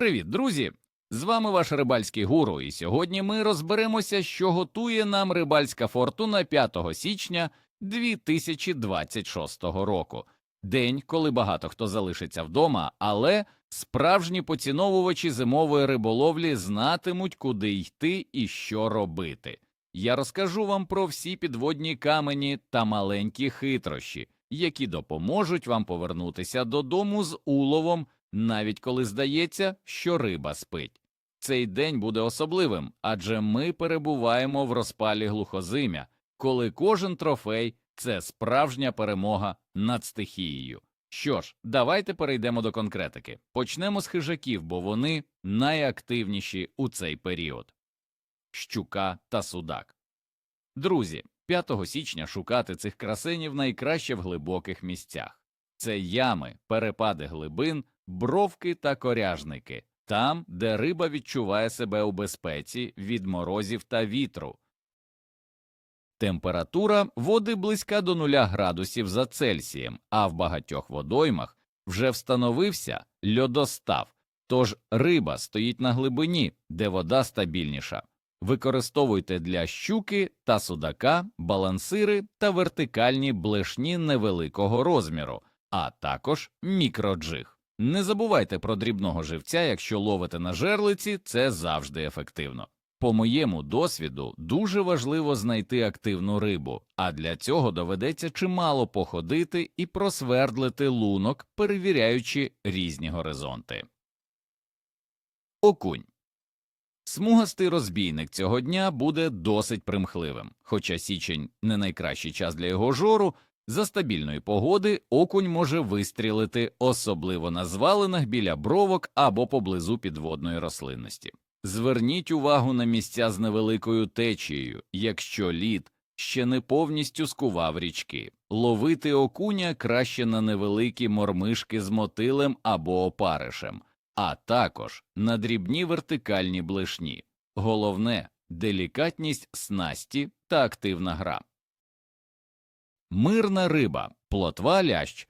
Привіт, друзі! З вами ваш рибальський гуру, і сьогодні ми розберемося, що готує нам рибальська фортуна 5 січня 2026 року. День, коли багато хто залишиться вдома, але справжні поціновувачі зимової риболовлі знатимуть, куди йти і що робити. Я розкажу вам про всі підводні камені та маленькі хитрощі, які допоможуть вам повернутися додому з уловом, навіть коли здається, що риба спить. Цей день буде особливим, адже ми перебуваємо в розпалі глухозимя, коли кожен трофей це справжня перемога над стихією. Що ж, давайте перейдемо до конкретики. Почнемо з хижаків, бо вони найактивніші у цей період щука та судак. Друзі, 5 січня шукати цих красенів найкраще в глибоких місцях. Це ями, перепади глибин, бровки та коряжники, там, де риба відчуває себе у безпеці від морозів та вітру. Температура води близька до 0 градусів за Цельсієм, а в багатьох водоймах вже встановився льодостав, тож риба стоїть на глибині, де вода стабільніша. Використовуйте для щуки та судака балансири та вертикальні блешні невеликого розміру, а також мікроджиг. Не забувайте про дрібного живця, якщо ловите на жерлиці, це завжди ефективно. По моєму досвіду дуже важливо знайти активну рибу, а для цього доведеться чимало походити і просвердлити лунок, перевіряючи різні горизонти. Окунь Смугастий розбійник цього дня буде досить примхливим, хоча січень не найкращий час для його жору, за стабільної погоди окунь може вистрілити, особливо на звалинах біля бровок або поблизу підводної рослинності. Зверніть увагу на місця з невеликою течією, якщо лід ще не повністю скував річки. Ловити окуня краще на невеликі мормишки з мотилем або опаришем, а також на дрібні вертикальні блешні. Головне делікатність снасті та активна гра. Мирна риба, плотва лящ.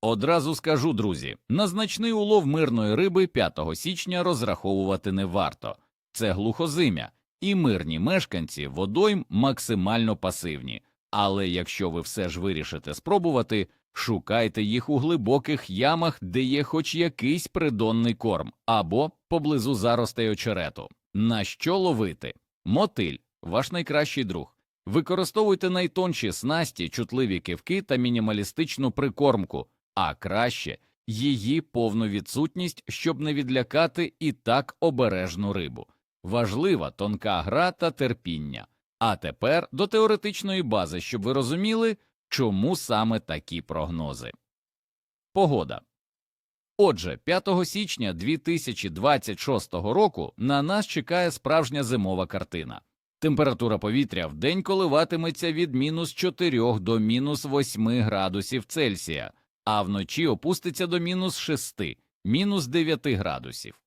Одразу скажу, друзі, на значний улов мирної риби 5 січня розраховувати не варто. Це глухозимя, і мирні мешканці водойм максимально пасивні. Але якщо ви все ж вирішите спробувати, шукайте їх у глибоких ямах, де є хоч якийсь придонний корм, або поблизу заростей очерету. На що ловити? Мотиль, ваш найкращий друг. Використовуйте найтонші снасті, чутливі кивки та мінімалістичну прикормку, а краще її повну відсутність, щоб не відлякати і так обережну рибу. Важлива тонка гра та терпіння. А тепер до теоретичної бази, щоб ви розуміли, чому саме такі прогнози. Погода. Отже, 5 січня 2026 року на нас чекає справжня зимова картина. Температура повітря в день коливатиметься від мінус 4 до мінус 8 градусів Цельсія, а вночі опуститься до мінус 6, мінус 9 градусів.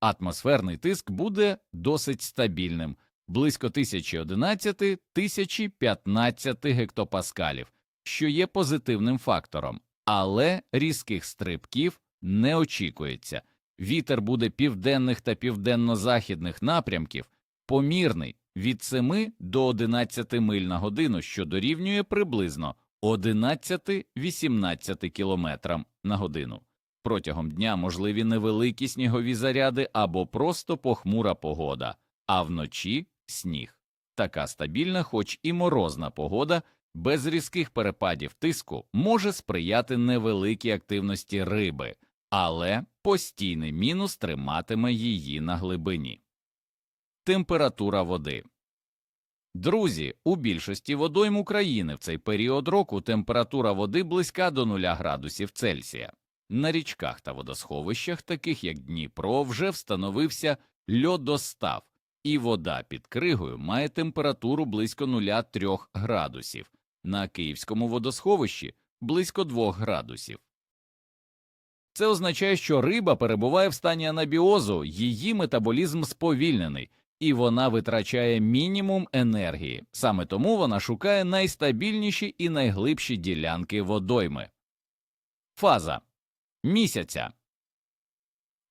Атмосферний тиск буде досить стабільним, близько 1011-1015 гектопаскалів, що є позитивним фактором, але різких стрибків не очікується. Вітер буде південних та південно-західних напрямків, помірний від 7 до 11 миль на годину, що дорівнює приблизно 11-18 км на годину. Протягом дня можливі невеликі снігові заряди або просто похмура погода, а вночі сніг. Така стабільна, хоч і морозна погода, без різких перепадів тиску може сприяти невеликій активності риби, але постійний мінус триматиме її на глибині. Температура води Друзі, у більшості водойм України в цей період року температура води близька до 0 градусів Цельсія. На річках та водосховищах, таких як Дніпро, вже встановився льодостав, і вода під кригою має температуру близько 0,3 градусів, на Київському водосховищі близько 2 градусів. Це означає, що риба перебуває в стані анабіозу, її метаболізм сповільнений, і вона витрачає мінімум енергії. Саме тому вона шукає найстабільніші і найглибші ділянки водойми. Фаза місяця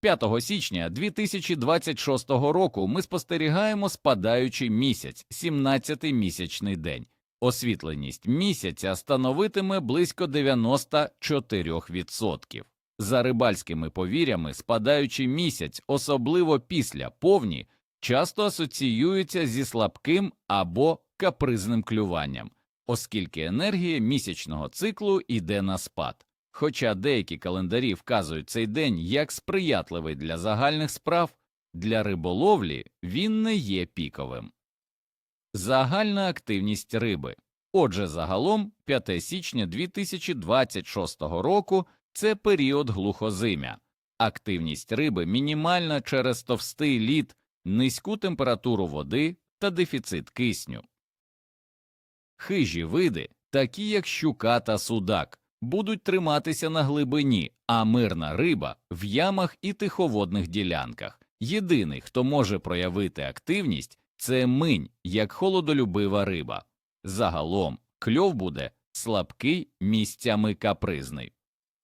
5 січня 2026 року ми спостерігаємо спадаючий місяць, 17-й місячний день. Освітленість місяця становитиме близько 94%. За рибальськими повір'ями, спадаючий місяць, особливо після повні, часто асоціюється зі слабким або капризним клюванням, оскільки енергія місячного циклу йде на спад. Хоча деякі календарі вказують цей день як сприятливий для загальних справ, для риболовлі він не є піковим. Загальна активність риби. Отже, загалом 5 січня 2026 року це період глухозимя. Активність риби мінімальна через товстий лід, низьку температуру води та дефіцит кисню. Хижі види, такі як щука та судак, будуть триматися на глибині, а мирна риба в ямах і тиховодних ділянках. Єдиний, хто може проявити активність, це минь, як холодолюбива риба. Загалом кльов буде слабкий місцями капризний.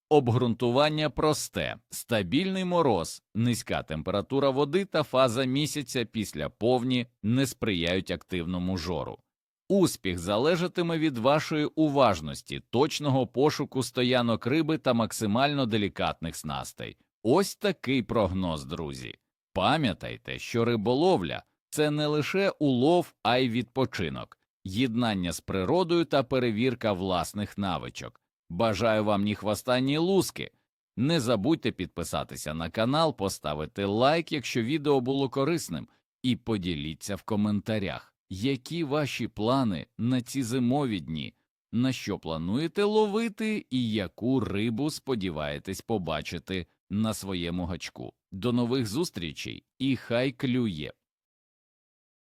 Обґрунтування просте, стабільний мороз, низька температура води та фаза місяця після повні не сприяють активному жору. Успіх залежатиме від вашої уважності, точного пошуку стоянок риби та максимально делікатних снастей. Ось такий прогноз, друзі. Пам'ятайте, що риболовля це не лише улов, а й відпочинок, єднання з природою та перевірка власних навичок. Бажаю вам ні хвоста, ні луски. Не забудьте підписатися на канал, поставити лайк, якщо відео було корисним, і поділіться в коментарях, які ваші плани на ці зимові дні, на що плануєте ловити і яку рибу сподіваєтесь побачити на своєму гачку. До нових зустрічей і хай клює!